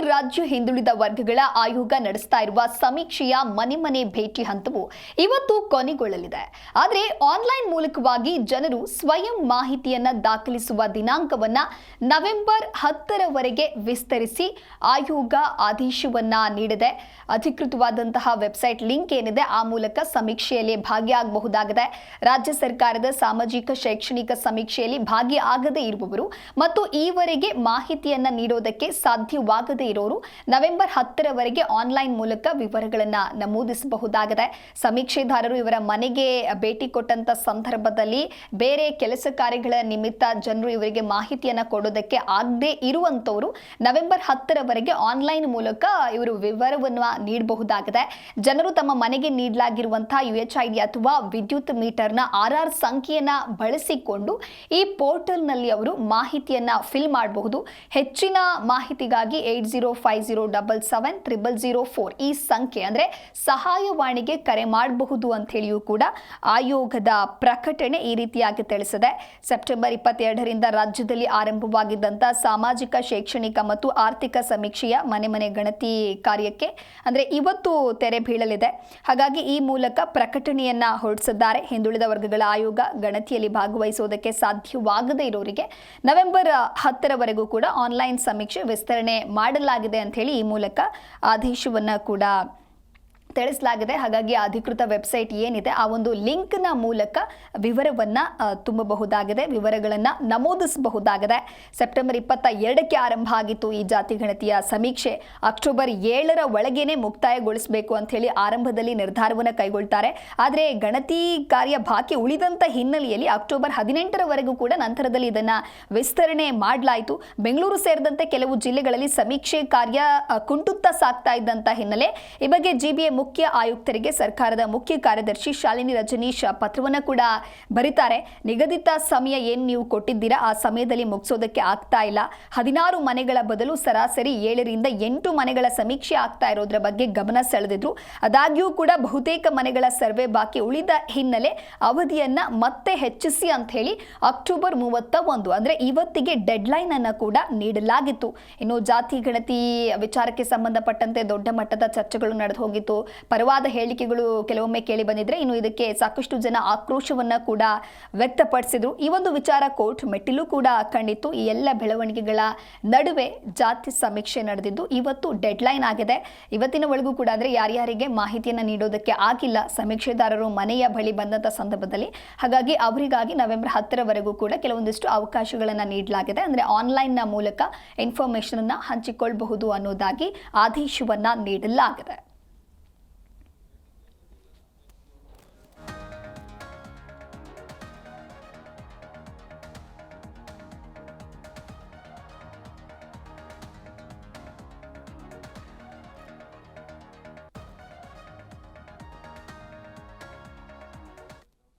ರಾಜ್ಯ ಹಿಂದುಳಿದ ವರ್ಗಗಳ ಆಯೋಗ ನಡೆಸ್ತಾ ಇರುವ ಸಮೀಕ್ಷೆಯ ಮನೆ ಮನೆ ಭೇಟಿ ಹಂತವು ಇವತ್ತು ಕೊನೆಗೊಳ್ಳಲಿದೆ. ಆದರೆ ಆನ್ಲೈನ್ ಮೂಲಕವಾಗಿ ಜನರು ಸ್ವಯಂ ಮಾಹಿತಿಯನ್ನ ದಾಖಲಿಸುವ ದಿನಾಂಕವನ್ನ ನವೆಂಬರ್ ಹತ್ತರವರೆಗೆ ವಿಸ್ತರಿಸಿ ಆಯೋಗ ಆದೇಶವನ್ನ ನೀಡಿದೆ. ಅಧಿಕೃತವಾದಂತಹ ವೆಬ್ಸೈಟ್ ಲಿಂಕ್ ಏನಿದೆ ಆ ಮೂಲಕ ಸಮೀಕ್ಷೆಯಲ್ಲಿ ಭಾಗಿಯಾಗಬಹುದಾಗಿದೆ. ರಾಜ್ಯ ಸರ್ಕಾರದ ಸಾಮಾಜಿಕ ಶೈಕ್ಷಣಿಕ ಸಮೀಕ್ಷೆಯಲ್ಲಿ ಭಾಗಿಯಾಗದೇ ಇರುವವರು ಮತ್ತು ಈವರೆಗೆ ಮಾಹಿತಿಯನ್ನ ನೀಡೋದಕ್ಕೆ ಸಾಧ್ಯವಾಗದೇ ಇರೋರು ನವೆಂಬರ್ ಹತ್ತರವರೆಗೆ ಆನ್ಲೈನ್ ಮೂಲಕ ವಿವರಗಳನ್ನು ನಮೂದಿಸಬಹುದಾಗಿದೆ. ಸಮೀಕ್ಷೆದಾರರು ಇವರ ಮನೆಗೆ ಭೇಟಿ ಕೊಟ್ಟಂತ ಸಂದರ್ಭದಲ್ಲಿ ಬೇರೆ ಕೆಲಸ ಕಾರ್ಯಗಳ ನಿಮಿತ್ತ ಜನರು ಇವರಿಗೆ ಮಾಹಿತಿಯನ್ನ ಕೊಡೋದಕ್ಕೆ ಆಗದೆ ಇರುವಂತವರು ನವೆಂಬರ್ ಹತ್ತರವರೆಗೆ ಆನ್ಲೈನ್ ಮೂಲಕ ಇವರು ವಿವರವನ್ನು ನೀಡಬಹುದಾಗಿದೆ. ಜನರು ತಮ್ಮ ಮನೆಗೆ ನೀಡಲಾಗಿರುವಂತಹ ಯು ಎಚ್ ಐ ಡಿ ಅಥವಾ ವಿದ್ಯುತ್ ಮೀಟರ್ನ ಆರ್ ಆರ್ ಸಂಖ್ಯೆಯನ್ನ ಬಳಸಿಕೊಂಡು ಈ ಪೋರ್ಟಲ್ನಲ್ಲಿ ಅವರು ಮಾಹಿತಿಯನ್ನ ಫಿಲ್ ಮಾಡಬಹುದು. ಹೆಚ್ಚಿನ ಮಾಹಿತಿಗಾಗಿ eight zero five zero double seven triple zero four ಈ ಸಂಖ್ಯೆ ಅಂದರೆ ಸಹಾಯವಾಣಿಗೆ ಕರೆ ಮಾಡಬಹುದು ಅಂತ ಹೇಳಿಯೂ ಕೂಡ ಆಯೋಗದ ಪ್ರಕಟಣೆ ಈ ರೀತಿಯಾಗಿ ತಿಳಿಸಿದೆ ಸೆಪ್ಟೆಂಬರ್ ಇಪ್ಪತ್ತೆರಡರಿಂದ ರಾಜ್ಯದಲ್ಲಿ ಆರಂಭವಾಗಿದ್ದಂಥ ಸಾಮಾಜಿಕ ಶೈಕ್ಷಣಿಕ ಮತ್ತು ಆರ್ಥಿಕ ಸಮೀಕ್ಷೆಯ ಮನೆ ಮನೆ ಗಣತಿ ಕಾರ್ಯಕ್ಕೆ ಅಂದರೆ ಇವತ್ತು ತೆರೆ ಬೀಳಲಿದೆ ಹಾಗಾಗಿ ಈ ಮೂಲಕ ಪ್ರಕಟಣೆಯನ್ನ ಹೊರಡಿಸಿದ್ದಾರೆ ಹಿಂದುಳಿದ ವರ್ಗಗಳ ಆಯೋಗ ಗಣತಿಯಲ್ಲಿ ಭಾಗವಹಿಸುವುದಕ್ಕೆ ಸಾಧ್ಯವಾಗದೇ ಇರೋರಿಗೆ ನವೆಂಬರ್ ಹತ್ತರವರೆಗೂ ಕೂಡ ಆನ್ಲೈನ್ ಸಮೀಕ್ಷೆ ವಿಸ್ತರಣೆ ಮಾಡಲಾಗಿದೆ ಅಂತ ಹೇಳಿ ಈ ಮೂಲಕ ಆದೇಶವನ್ನ ಕೂಡ ತಿಳಿಸಲಾಗಿದೆ. ಹಾಗಾಗಿ ಅಧಿಕೃತ ವೆಬ್ಸೈಟ್ ಏನಿದೆ, ಆ ಒಂದು ಲಿಂಕ್ನ ಮೂಲಕ ವಿವರವನ್ನ ತುಂಬಬಹುದಾಗಿದೆ, ವಿವರಗಳನ್ನ ನಮೂದಿಸಬಹುದಾಗಿದೆ. ಸೆಪ್ಟೆಂಬರ್ ಇಪ್ಪತ್ತ ಎರಡಕ್ಕೆ ಆರಂಭ ಆಗಿತ್ತು ಈ ಜಾತಿ ಗಣತಿಯ ಸಮೀಕ್ಷೆ. ಅಕ್ಟೋಬರ್ ಏಳರ ಒಳಗೇನೆ ಮುಕ್ತಾಯಗೊಳಿಸಬೇಕು ಅಂತ ಹೇಳಿ ಆರಂಭದಲ್ಲಿ ನಿರ್ಧಾರವನ್ನು ಕೈಗೊಳ್ತಾರೆ. ಆದರೆ ಗಣತಿ ಕಾರ್ಯ ಬಾಕಿ ಉಳಿದಂತ ಹಿನ್ನೆಲೆಯಲ್ಲಿ ಅಕ್ಟೋಬರ್ ಹದಿನೆಂಟರವರೆಗೂ ಕೂಡ ನಂತರದಲ್ಲಿ ಇದನ್ನು ವಿಸ್ತರಣೆ ಮಾಡಲಾಯಿತು. ಬೆಂಗಳೂರು ಸೇರಿದಂತೆ ಕೆಲವು ಜಿಲ್ಲೆಗಳಲ್ಲಿ ಸಮೀಕ್ಷೆ ಕಾರ್ಯ ಕುಂಟುತ್ತಾ ಸಾಗ್ತಾ ಇದ್ದಂತ ಹಿನ್ನೆಲೆ. ಈ ಬಗ್ಗೆ ಜಿಬಿಎ ಮುಖ್ಯ ಆಯುಕ್ತರಿಗೆ ಸರ್ಕಾರದ ಮುಖ್ಯ ಕಾರ್ಯದರ್ಶಿ ಶಾಲಿನಿ ರಜನೀಶ್ ಪತ್ರವನ್ನು ಕೂಡ ಬರೀತಾರೆ. ನಿಗದಿತ ಸಮಯ ಏನು ನೀವು ಕೊಟ್ಟಿದ್ದೀರಾ, ಆ ಸಮಯದಲ್ಲಿ ಮುಗಿಸೋದಕ್ಕೆ ಆಗ್ತಾ ಇಲ್ಲ. ಹದಿನಾರು ಮನೆಗಳ ಬದಲು ಸರಾಸರಿ ಏಳರಿಂದ ಎಂಟು ಮನೆಗಳ ಸಮೀಕ್ಷೆ ಆಗ್ತಾ ಇರೋದ್ರ ಬಗ್ಗೆ ಗಮನ ಸೆಳೆದಿದ್ರು. ಆದಾಗ್ಯೂ ಕೂಡ ಬಹುತೇಕ ಮನೆಗಳ ಸರ್ವೆ ಬಾಕಿ ಉಳಿದ ಹಿನ್ನೆಲೆ ಅವಧಿಯನ್ನ ಮತ್ತೆ ಹೆಚ್ಚಿಸಿ ಅಂತ ಹೇಳಿ ಅಕ್ಟೋಬರ್ ಮೂವತ್ತ ಒಂದು, ಅಂದ್ರೆ ಇವತ್ತಿಗೆ ಡೆಡ್ಲೈನ್ ಅನ್ನು ಕೂಡ ನೀಡಲಾಗಿತ್ತು. ಇನ್ನು ಜಾತಿ, ಗಣತಿ ವಿಚಾರಕ್ಕೆ ಸಂಬಂಧಪಟ್ಟಂತೆ ದೊಡ್ಡ ಮಟ್ಟದ ಚರ್ಚೆಗಳು ನಡೆದು ಹೋಗಿತ್ತು. ಪರವಾದ ಹೇಳಿಕೆಗಳು ಕೆಲವೊಮ್ಮೆ ಕೇಳಿ ಬಂದಿದ್ರೆ ಇನ್ನು ಇದಕ್ಕೆ ಸಾಕಷ್ಟು ಜನ ಆಕ್ರೋಶವನ್ನ ಕೂಡ ವ್ಯಕ್ತಪಡಿಸಿದ್ರು. ಈ ಒಂದು ವಿಚಾರ ಕೋರ್ಟ್ ಮೆಟ್ಟಿಲು ಕೂಡ ಕಂಡಿತ್ತು. ಈ ಎಲ್ಲ ಬೆಳವಣಿಗೆಗಳ ನಡುವೆ ಜಾತಿ ಸಮೀಕ್ಷೆ ನಡೆದಿದ್ದು. ಇವತ್ತು ಡೆಡ್ಲೈನ್ ಆಗಿದೆ. ಇವತ್ತಿನ ಒಳಗೂ ಕೂಡ ಅಂದ್ರೆ ಯಾರ್ಯಾರಿಗೆ ಮಾಹಿತಿಯನ್ನ ನೀಡೋದಕ್ಕೆ ಆಗಿಲ್ಲ. ಸಮೀಕ್ಷೆದಾರರು ಮನೆಯ ಬಳಿ ಬಂದಂತ ಸಂದರ್ಭದಲ್ಲಿ. ಹಾಗಾಗಿ ಅವರಿಗಾಗಿ ನವೆಂಬರ್ ಹತ್ತರವರೆಗೂ ಕೂಡ ಕೆಲವೊಂದಿಷ್ಟು ಅವಕಾಶಗಳನ್ನು ನೀಡಲಾಗಿದೆ. ಅಂದ್ರೆ ಆನ್ಲೈನ್ನ ಮೂಲಕ ಇನ್ಫಾರ್ಮೇಷನನ್ನು ಹಂಚಿಕೊಳ್ಳಬಹುದು ಅನ್ನೋದಾಗಿ ಆದೇಶವನ್ನ ನೀಡಲಾಗಿದೆ.